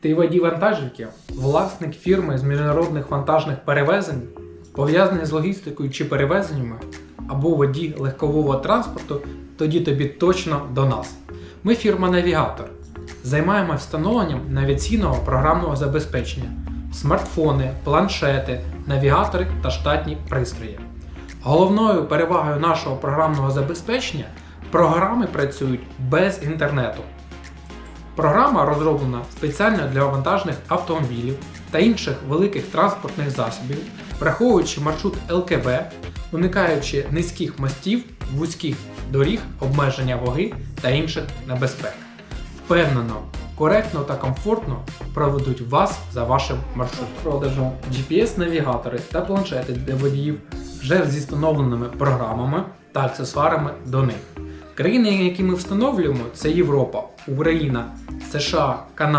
Ти водій вантажівки, власник фірми з міжнародних вантажних перевезень, пов'язаний з логістикою чи перевезеннями, або водій легкового транспорту, тоді тобі точно до нас. Ми фірма Навігатор. Займаємося встановленням навігаційного програмного забезпечення, смартфони, планшети, навігатори та штатні пристрої. Головною перевагою нашого програмного забезпечення програми працюють без інтернету. Програма розроблена спеціально для вантажних автомобілів та інших великих транспортних засобів, враховуючи маршрут ЛКБ, уникаючи низьких мостів, вузьких доріг, обмеження ваги та інших небезпек. Впевнено, коректно та комфортно проведуть вас за вашим маршрутом. Продажу GPS-навігатори та планшети для водіїв вже зі встановленими програмами та аксесуарами до них. Країни, які ми встановлюємо, це Європа, Україна, США, Канада.